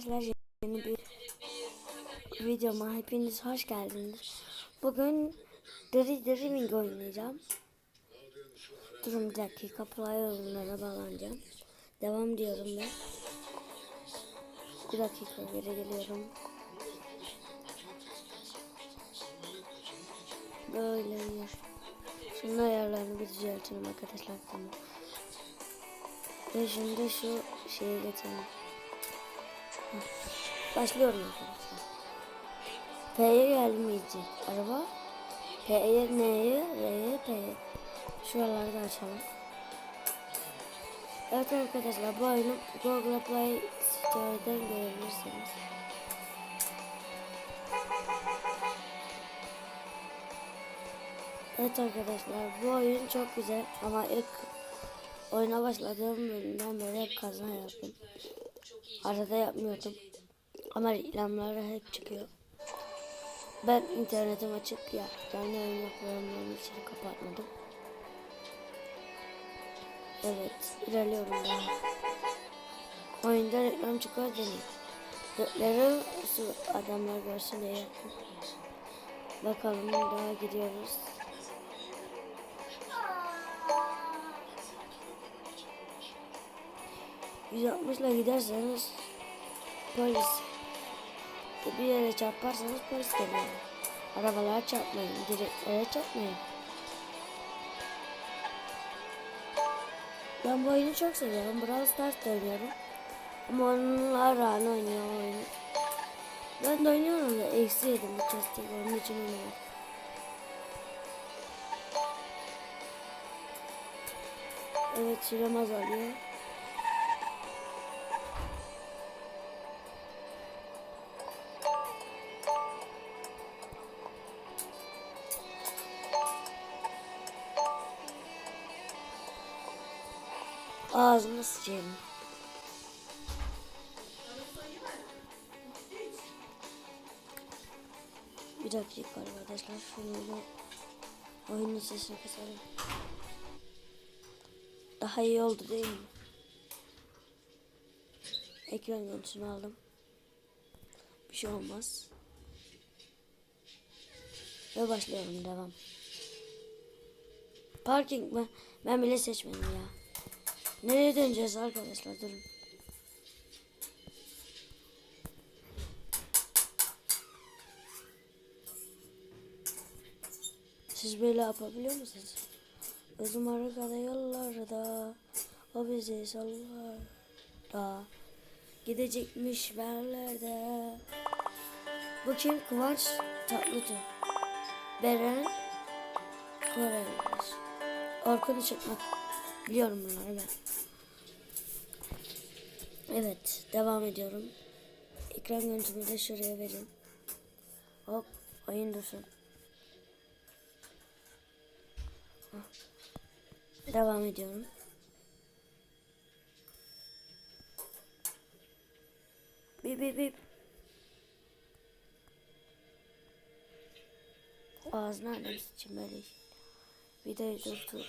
arkadaşlar yeni bir videoma hepiniz hoş geldiniz. Bugün Deri Dreaming oynayacağım. Durun bir dakika play oyunlara bağlanacağım. Devam diyorum ben. Bir dakika geri geliyorum. Böyle Şunun ayarlarını bir düzeltelim arkadaşlar. Tamam. Ve şimdi şu şeye geçelim. Başlıyorum arkadaşlar. P'ye gelmeyecek araba. P'ye, N'ye, R'ye, P'ye. Şuraları da açalım. Evet arkadaşlar bu oyunu Google Play Store'dan görebilirsiniz. Evet arkadaşlar bu oyun çok güzel ama ilk oyuna başladığım bölümden beri hep kaza yaptım. Arada yapmıyordum. Ama reklamları hep çıkıyor. Ben internetim açık ya. Canlı yayın yapıyorum için kapatmadım. Evet ilerliyorum daha. Oyunda reklam çıkıyor deneyim. Gökleri adamlar görsün diye yaptım. Bakalım daha gidiyoruz. Yüz altmışla giderseniz polis bir yere çarparsanız polis geliyor. Arabalara çarpmayın, direklere çarpmayın. Ben bu oyunu çok seviyorum. Brawl Stars oynuyorum. Ama onlar rağmen oynuyor o oyunu. Ben de oynuyorum da eksi yedim bu kestik. Onun için oynamadım. Evet sürem azalıyor. Ağzını sıçayım. Bir dakika arkadaşlar. Şunu oyunun sesini kısalım. Daha iyi oldu değil mi? Ekran görüntüsünü aldım. Bir şey olmaz. Ve başlıyorum devam. Parking ben, ben bile seçmedim ya. Nereye döneceğiz arkadaşlar durun. Siz böyle yapabiliyor musunuz? Gözüm arkada yollarda O bizi sallar da Gidecekmiş berlerde Bu kim? Kıvanç Tatlıtuğ Beren Koreliler Orkun Çıkmak Biliyorum bunları ben Evet devam ediyorum Ekran görüntümü de şuraya verin Hop oyun dursun Devam ediyorum. Bip bip bip. Ağzına annem için böyle. Videoyu durdur,